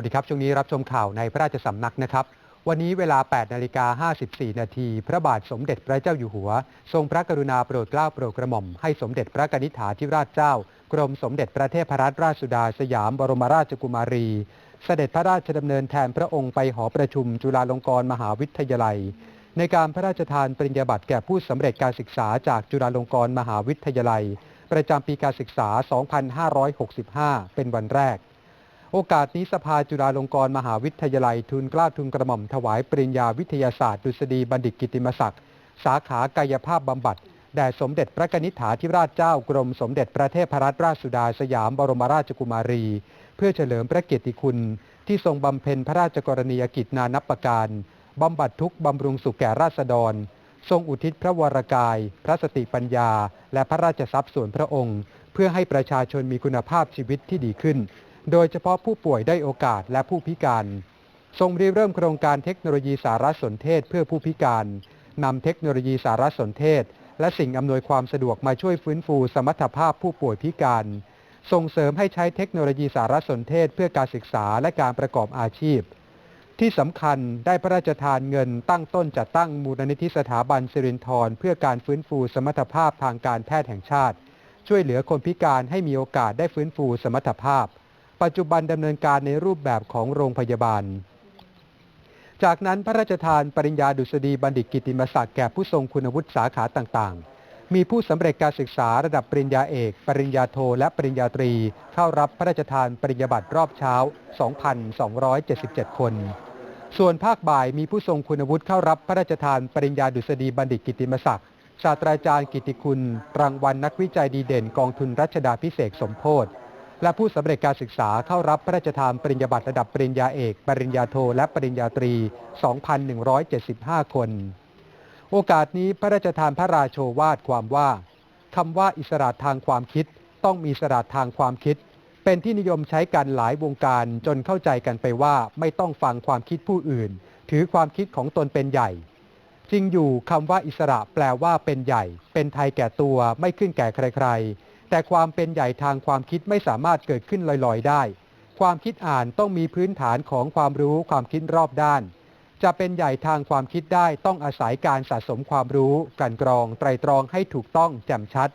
วัสดีครับ ช่วงนี้รับชมข่าวในพระราชสำนักนะครับ วันนี้เวลา 8 นาฬิกา 54 นาที พระบาทสมเด็จพระเจ้าอยู่หัว ทรงพระกรุณาโปรดเกล้าโปรดกระหม่อม ให้สมเด็จพระกนิษฐาธิราชเจ้า กรมสมเด็จพระเทพรัตนราชสุดาสยามบรมราชกุมารี เสด็จพระราชดำเนินแทนพระองค์ไปหอประชุมจุฬาลงกรณ์มหาวิทยาลัย ในการพระราชทานปริญญาบัตรแก่ผู้สำเร็จการศึกษาจากจุฬาลงกรณ์มหาวิทยาลัย ประจำปีการศึกษา 2565 เป็นวันแรก โอกาสนี้สภาจุฬาลงกรณ์มหาวิทยาลัยทุนกล้าทุนกระหม่อมถวายปริญญาวิทยาศาสตร์ดุษฎีบัณฑิตกิติมศักดิ์สาขากายภาพบำบัดแด่สมเด็จพระนิษฐาธิราชเจ้ากรมสมเด็จพระเทพรัตนราชสุดาสยามบรมราชกุมารี เพื่อเฉลิมพระเกียรติคุณ ที่ทรงบำเพ็ญพระราชกรณียกิจนานับประการบำบัดทุกบำรุงสุขแก่ราษฎร ทรงอุทิศพระวรกาย พระสติปัญญา และพระราชทรัพย์ส่วนพระองค์ เพื่อให้ประชาชนมีคุณภาพชีวิตที่ดีขึ้น โดยเฉพาะผู้ป่วยได้โอกาสและผู้พิการ ทรงริเริ่มโครงการเทคโนโลยีสารสนเทศเพื่อผู้พิการนำเทคโนโลยีสารสนเทศ และสิ่งอำนวยความสะดวกมาช่วยฟื้นฟูสมรรถภาพผู้ป่วยพิการ ส่งเสริมให้ใช้เทคโนโลยีสารสนเทศ เพื่อการศึกษาและการประกอบอาชีพ ที่สำคัญได้พระราชทานเงินตั้งต้นจัดตั้งมูลนิธิสถาบันสิรินทรเพื่อการฟื้นฟูสมรรถภาพทางการแพทย์แห่งชาติ ช่วยเหลือคนพิการให้มีโอกาสได้ฟื้นฟูสมรรถภาพ ปัจจุบันดำเนินการในรูปแบบของโรงพยาบาล จากนั้นพระราชทานปริญญาดุษฎีบัณฑิตกิติมศักดิ์แก่ผู้ทรงคุณวุฒิสาขาต่างๆ มีผู้สำเร็จการศึกษาระดับปริญญาเอก ปริญญาโท และปริญญาตรี เข้ารับพระราชทานปริญญาบัตรรอบเช้า 2,277 คน ส่วนภาคบ่ายมีผู้ทรงคุณวุฒิเข้ารับพระราชทานปริญญาดุษฎีบัณฑิตกิติมศักดิ์ศาสตราจารย์กิติคุณ รางวัลนักวิจัยดีเด่นกองทุนรัชดาพิเศษสมโพธิ และผู้สำเร็จการศึกษาเข้ารับพระราชทานปริญญาบัตรระดับปริญญาเอก ปริญญาโท และปริญญาตรี 2,175 คน โอกาสนี้พระราชทานพระราโชวาทความว่าคำว่าอิสระทางความคิด ต้องมีอิสระทางความคิด เป็นที่นิยมใช้กันหลายวงการจนเข้าใจกันไปว่าไม่ต้องฟังความคิดผู้อื่น ถือความคิดของตนเป็นใหญ่จริงอยู่คำว่าอิสระแปลว่าเป็นใหญ่ เป็นไทยแก่ตัวไม่ขึ้นแก่ใครๆ แต่ความเป็นใหญ่ทางความคิดไม่สามารถเกิดขึ้นลอยๆได้ ความคิดอ่านต้องมีพื้นฐานของความรู้ความคิดรอบด้าน จะเป็นใหญ่ทางความคิดได้ต้องอาศัยการสะสมความรู้กันกรอง ไตรตรองให้ถูกต้องแจ่มชัด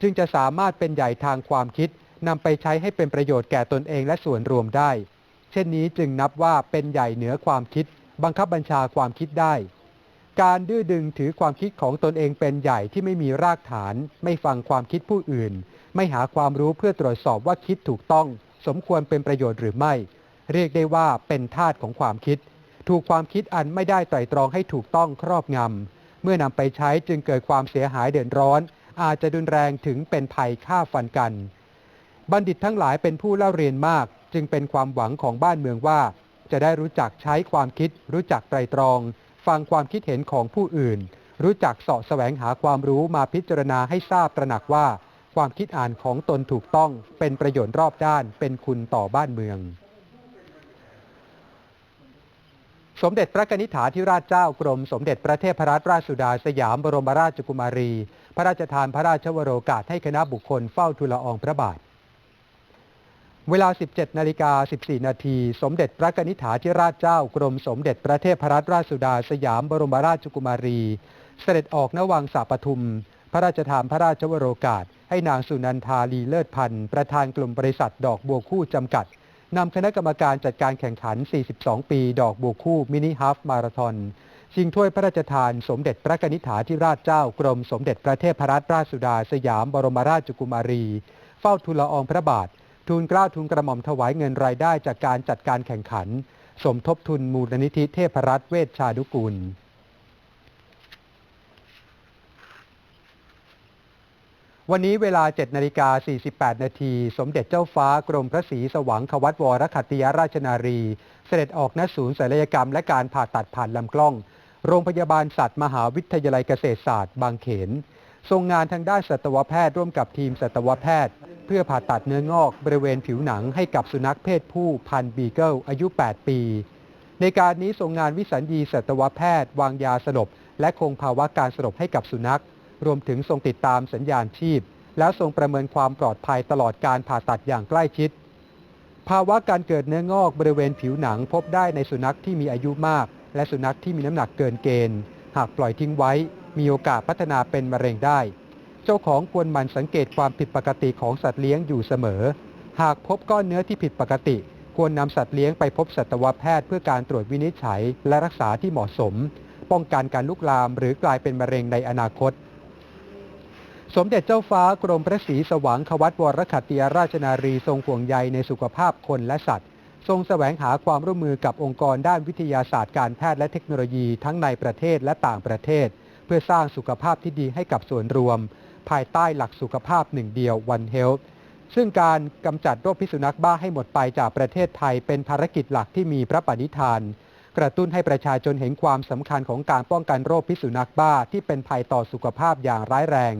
จึงจะสามารถเป็นใหญ่ทางความคิดนำไปใช้ให้เป็นประโยชน์แก่ตนเองและส่วนรวมได้ เช่นนี้จึงนับว่าเป็นใหญ่เหนือความคิด บังคับบัญชาความคิดได้ การดื้อดึงถือความคิดของตนเองเป็นใหญ่ที่ไม่มีรากฐาน ไม่ฟังความคิดผู้อื่น ไม่หาความรู้เพื่อตรวจสอบว่าคิดถูกต้อง สมควรเป็นประโยชน์หรือไม่ เรียกได้ว่าเป็นทาสของความคิด ถูกความคิดอันไม่ได้ไตรตรองให้ถูกต้องครอบงำเมื่อนำไปใช้จึงเกิดความเสียหายเดือดร้อน อาจจะรุนแรงถึงเป็นภัยฆ่าฟันกัน บัณฑิตทั้งหลายเป็นผู้เล่าเรียนมาก จึงเป็นความหวังของบ้านเมืองว่า จะได้รู้จักใช้ความคิด รู้จักไตรตรอง ฟังความคิดเห็นของผู้อื่น รู้จักเสาะแสวงหาความรู้มาพิจารณาให้ทราบตระหนักว่า ความคิดอ่านของตนถูกต้องเป็นประโยชน์รอบด้านเป็นคุณต่อบ้านเมือง สมเด็จพระกนิษฐาธิราชเจ้ากรม สมเด็จพระเทพรัตนราชสุดาสยามบรมราชกุมารี พระราชทานพระราชวโรกาสให้คณะบุคคลเฝ้าทูลละอองพระบาท เวลา 17 นาฬิกา 14 นาที สมเด็จพระกนิษฐาธิราชเจ้ากรมสมเด็จพระเทพรัตนราชสุดาสยามบรมราชกุมารี เสด็จออกนวังสาปทุม พระราชทานพระราชวโรกาส ให้นางสุนันทาลีเลิศพันธ์ ประธานกลุ่มบริษัทดอกบัวคู่จำกัด นำคณะกรรมการจัดการแข่งขัน 42 ปี ดอกบัวคู่มินิฮาฟมาราธอนชิงถ้วยพระราชทานสมเด็จพระกนิษฐาธิราชเจ้ากรมสมเด็จพระเทพรัตนราชสุดาสยามบรมราชกุมารี เฝ้าทูลละอองพระบาท ทูลเกล้าทูลกระหม่อมถวายเงินรายได้จากการจัดการแข่งขัน สมทบทุนมูลนิธิเทพรัตน์เวชชาดุกุล วันนี้เวลา 7นาฬิกา48 นาทีสมเด็จเจ้าฟ้ากรมพระศรีสว่างควัตวรคัติยราชนารี เสด็จออกณศูนย์ศัลยกรรมและการผ่าตัดผ่านลำกล้อง โรงพยาบาลสัตว์มหาวิทยาลัยเกษตรศาสตร์ บางเขนทรงงานทางด้านสัตวแพทย์ร่วมกับทีมสัตวแพทย์ พื่อผ่าตัดเนื้องอกบริเวณผิวหนังให้กับสุนัขเพศผู้พันบีเกิลอายุ 8 ปี ในการนี้ทรงงานวิสัญญีสัตวแพทย์ วางยาสลบ และคงภาวะการสลบให้กับสุนัข รวมถึงทรงติดตามสัญญาณชีพ แล้วทรงประเมินความปลอดภัยตลอดการผ่าตัดอย่างใกล้ชิด ภาวะการเกิดเนื้องอกบริเวณผิวหนังพบได้ในสุนัขที่มีอายุมาก และสุนัขที่มีน้ำหนักเกินเกณฑ์ หากปล่อยทิ้งไว้ มีโอกาสพัฒนาเป็นมะเร็งได้ เจ้าของควรหมั่นสังเกตความผิดปกติของสัตว์เลี้ยงอยู่เสมอ หากพบก้อนเนื้อที่ผิดปกติ ควรนำสัตว์เลี้ยงไปพบสัตวแพทย์เพื่อการตรวจวินิจฉัย และรักษาที่เหมาะสม ป้องกันการลุกลาม หรือกลายเป็นมะเร็งในอนาคต สมเด็จเจ้าฟ้ากรมพระศรีสว่างควัตวรขัตติยราชนารีทรงห่วงใยในสุขภาพคนและสัตว์ ทรงแสวงหาความร่วมมือกับองค์กรด้านวิทยาศาสตร์การแพทย์และเทคโนโลยีทั้งในประเทศและต่างประเทศ เพื่อสร้างสุขภาพที่ดีให้กับส่วนรวม ภายใต้หลักสุขภาพหนึ่งเดียว One Health ซึ่งการกำจัดโรคพิษสุนัขบ้าให้หมดไปจากประเทศไทยเป็นภารกิจหลักที่มีพระปณิธาน กระตุ้นให้ประชาชนเห็นความสำคัญของการป้องกันโรคพิษสุนัขบ้าที่เป็นภัยต่อสุขภาพอย่างร้ายแรง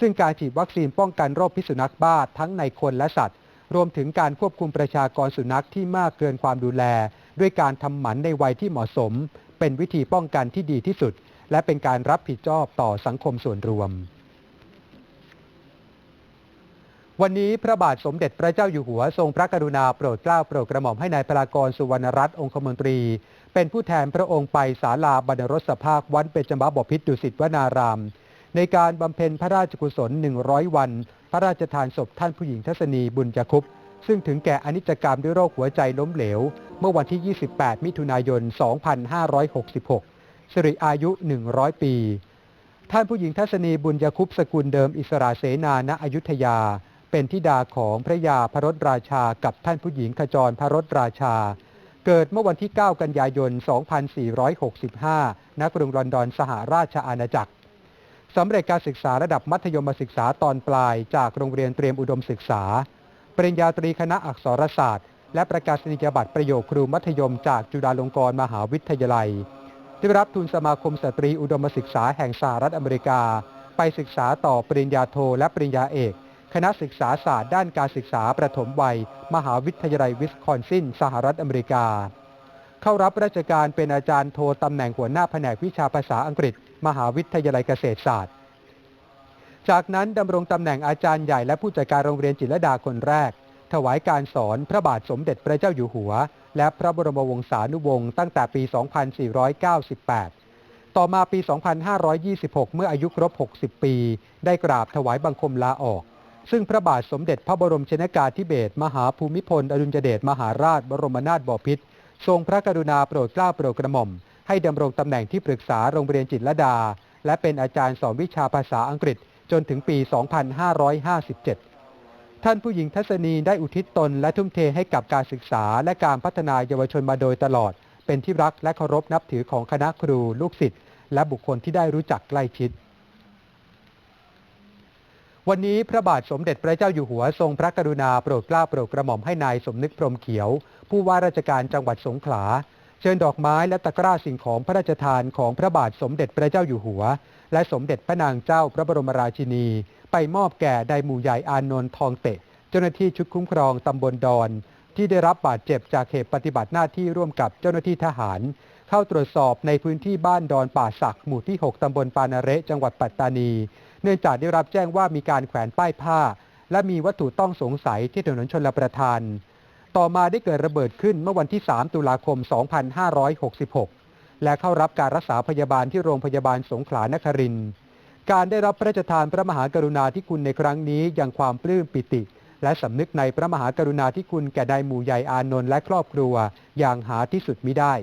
ซึ่งการฉีดวัคซีนป้องกันโรคพิษสุนัขบ้าทั้งในคนและสัตว์ รวมถึงการควบคุมประชากรสุนัขที่มากเกินความดูแล ด้วยการทำหมันในวัยที่เหมาะสม เป็นวิธีป้องกันที่ดีที่สุด และเป็นการรับผิดชอบต่อสังคมส่วนรวม วันนี้พระบาทสมเด็จพระเจ้าอยู่หัวทรงพระกรุณาโปรดเกล้าโปรดกระหม่อมให้นายพลากรสุวรรณรัตน์องคมนตรี เป็นผู้แทนพระองค์ไปศาลาบรรรสภาควันเปจมบพิษดุสิตวนาราม ในการบำเพ็ญพระราชกุศล 100 วัน พระราชทานศพท่านผู้หญิงทัศนีบุญจคุปซึ่งถึงแก่อนิจกรรมด้วยโรคหัวใจล้มเหลว เมื่อวันที่ 28 มิถุนายน 2566 สิริอายุ 100 ปี ท่านผู้หญิงทัศนีบุญยคุปสกุลเดิมอิสระเสนาณอยุธยา เป็นธิดาของพระยาพระรถราชากับท่านผู้หญิงขจรพระรถราชา เกิดเมื่อวันที่ 9 กันยายน 2465 ณ กรุงลอนดอนสหราชอาณาจักรสำเร็จการศึกษาระดับมัธยมศึกษาตอนปลาย จากโรงเรียนเตรียมอุดมศึกษา ปริญญาตรีคณะอักษรศาสตร์ และประกาศนียบัตรประโยคครูมัธยมจากจุฬาลงกรณ์มหาวิทยาลัย ได้รับทุนสมาคมสตรีอุดมศึกษาแห่งสหรัฐอเมริกา ไปศึกษาต่อปริญญาโทและปริญญาเอก คณะศึกษาศาสตร์ด้านการศึกษาประถมวัย มหาวิทยาลัยวิสคอนซิน สหรัฐอเมริกา เข้ารับราชการเป็นอาจารย์โทตำแหน่งหัวหน้าแผนกวิชาภาษาอังกฤษ มหาวิทยาลัยเกษตรศาสตร์ จากนั้นดำรงตำแหน่งอาจารย์ใหญ่และผู้จัดการโรงเรียนจิตรดาคนแรก ถวายการสอนพระบาทสมเด็จพระเจ้าอยู่หัว และพระบรมวงศานุวงศ์ตั้งแต่ปี 2498ต่อมาปี 2526 เมื่ออายุครบ 60 ปี ได้กราบถวายบังคมลาออก ซึ่งพระบาทสมเด็จพระบรมชนกาธิเบศรมหาภูมิพล อดุลยเดชมหาราชบรมนาถบพิตรทรงพระกรุณาโปรดเกล้าโปรดกระหม่อม ให้ดำรงตำแหน่งที่ปรึกษาโรงเรียนจิตรลดา และเป็นอาจารย์สอนวิชาภาษาอังกฤษจนถึงปี 2557 ท่านผู้หญิงทัศนีได้อุทิศตนและทุ่มเทให้กับการศึกษาและการพัฒนาเยาวชนมาโดยตลอด เป็นที่รักและเคารพนับถือของคณะครูลูกศิษย์และบุคคลที่ได้รู้จักใกล้ชิด วันนี้พระบาทสมเด็จพระเจ้าอยู่หัวทรงพระกรุณาโปรดเกล้าโปรดกระหม่อมให้นายสมนึกพรมเขียว ผู้ว่าราชการจังหวัดสงขลา เชิญดอกไม้และตะกร้าสิ่งของพระราชทานของพระบาทสมเด็จพระเจ้าอยู่หัว และสมเด็จพระนางเจ้าพระบรมราชินี ไปมอบแก่ไดหมู่ใหญ่อานนท์ทองเตะ เจ้าหน้าที่ชุดคุ้มครองตำบลดอน ที่ได้รับบาดเจ็บจากเหตุปฏิบัติหน้าที่ร่วมกับเจ้าหน้าที่ทหาร เข้าตรวจสอบในพื้นที่บ้านดอนป่าสักหมู่ที่ 6 ตำบลปานาเระจังหวัดปัตตานี เนื่องจากได้รับแจ้งว่ามีการแขวนป้ายผ้า และมีวัตถุต้องสงสัยที่ถนนชนลประทาน ต่อมาได้เกิดระเบิดขึ้นเมื่อวันที่ 3 ตุลาคม 2566 และเข้ารับการรักษาพยาบาลที่โรงพยาบาลสงขลานครินทร์การได้รับพระราชทานพระมหากรุณาธิคุณในครั้งนี้ยังความปลื้มปิติ และสำนึกในพระมหากรุณาธิคุณแก่นายหมู่ใหญ่อานนท์และครอบครัวอย่างหาที่สุดมิได้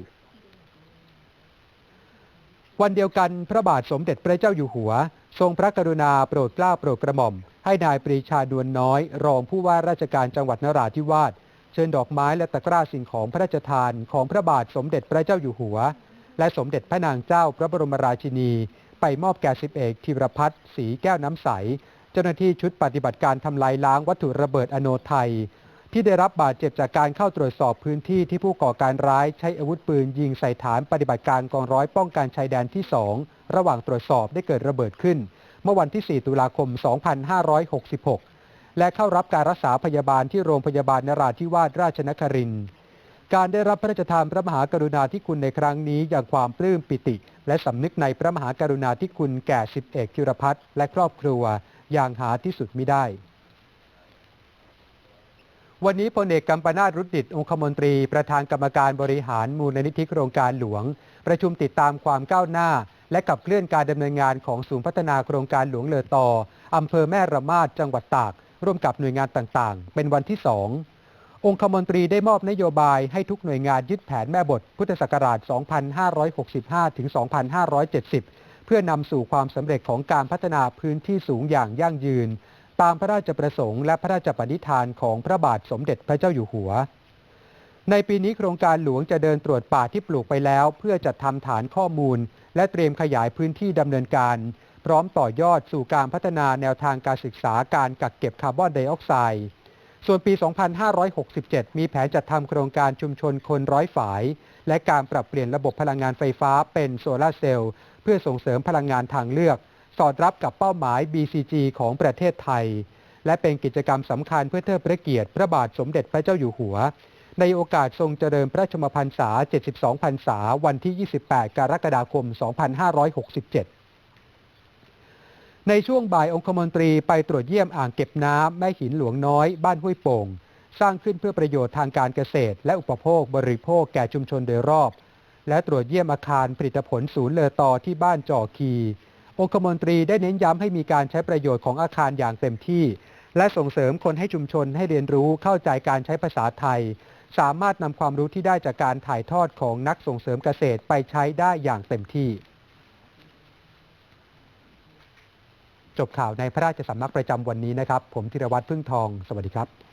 วันเดียวกันพระบาทสมเด็จพระเจ้าอยู่หัว ทรงพระกรุณาโปรดเกล้าโปรดกระหม่อม ให้นายปรีชาดวนน้อย รองผู้ว่าราชการจังหวัดนราธิวาสเชิญดอกไม้และตะกร้าสิ่งของพระราชทานของพระบาทสมเด็จพระเจ้าอยู่หัว และสมเด็จพระนางเจ้าพระบรมราชินี ไปมอบแก่สิบเอกธีรพัฒน์ศรีแก้วน้ำใส เจ้าหน้าที่ชุดปฏิบัติการทำลายล้างวัตถุระเบิดอโนไทย ที่ได้รับบาดเจ็บจากการเข้าตรวจสอบพื้นที่ที่ผู้ก่อการร้ายใช้อาวุธปืนยิงใส่ฐานปฏิบัติการกองร้อยป้องกันชายแดนที่ 2 ระหว่างตรวจสอบได้เกิดระเบิดขึ้น เมื่อวันที่ 4 ตุลาคม 2566 และเข้ารับการรักษาพยาบาลที่โรงพยาบาลนราธิวาสราชนครินทร์การได้รับพระราชทานพระมหากรุณาธิคุณในครั้งนี้อย่างความปลื้มปิติ และสำนึกในพระมหากรุณาธิคุณแก่สิบเอกธีรพัฒน์และครอบครัวอย่างหาที่สุดมิได้ วันนี้พลเอกกัมปนาตรุดดิตองคมนตรี ประธานกรรมการบริหารมูลนิธิโครงการหลวง ประชุมติดตามความก้าวหน้า และขับเคลื่อนการดำเนินงานของศูนย์พัฒนาโครงการหลวงเลอตออำเภอแม่ระมาดจังหวัดตาก ร่วมกับหน่วยงานต่างๆ เป็นวันที่สององคมนตรีได้มอบนโยบายให้ทุกหน่วยงานยึดแผนแม่บท พุทธศักราช 2565 ถึง 2570 เพื่อนำสู่ความสำเร็จของการพัฒนาพื้นที่สูงอย่างยั่งยืน ตามพระราชประสงค์และพระราชปณิธานของพระบาทสมเด็จพระเจ้าอยู่หัว ในปีนี้โครงการหลวงจะเดินตรวจป่าที่ปลูกไปแล้ว เพื่อจัดทำฐานข้อมูล และเตรียมขยายพื้นที่ดำเนินการ พร้อมต่อยอดสู่การพัฒนาแนวทางการศึกษาการกักเก็บคาร์บอนไดออกไซด์ส่วนปี 2567 มีแผนจัดทำโครงการชุมชนคนร้อยฝาย และการปรับเปลี่ยนระบบพลังงานไฟฟ้าเป็นโซลาร์เซลล์ เพื่อส่งเสริมพลังงานทางเลือก สอดรับกับเป้าหมาย BCG ของประเทศไทย และเป็นกิจกรรมสำคัญเพื่อเทิดพระเกียรติพระบาทสมเด็จพระเจ้าอยู่หัว ในโอกาสทรงเจริญพระชมพรรษา 72 พรรษา วันที่ 28 กรกฎาคม 2567 ในช่วงบ่ายองคมนตรีไปตรวจเยี่ยมอ่างเก็บน้ำแม่หินหลวงน้อย บ้านห้วยโป่ง สร้างขึ้นเพื่อประโยชน์ทางการเกษตร และอุปโภคบริโภคแก่ชุมชนโดยรอบ และตรวจเยี่ยมอาคารผลิตผลศูนย์เลอตอที่บ้านจอคี องคมนตรีได้เน้นย้ำให้มีการใช้ประโยชน์ของอาคารอย่างเต็มที่ และส่งเสริมคนให้ชุมชนให้เรียนรู้เข้าใจการใช้ภาษาไทย สามารถนำความรู้ที่ได้จากการถ่ายทอดของนักส่งเสริมเกษตรไปใช้ได้อย่างเต็มที่ จบข่าวในพระราชสำนักประจำวันนี้นะครับ ผมธีรวัตรพึ่งทอง สวัสดีครับ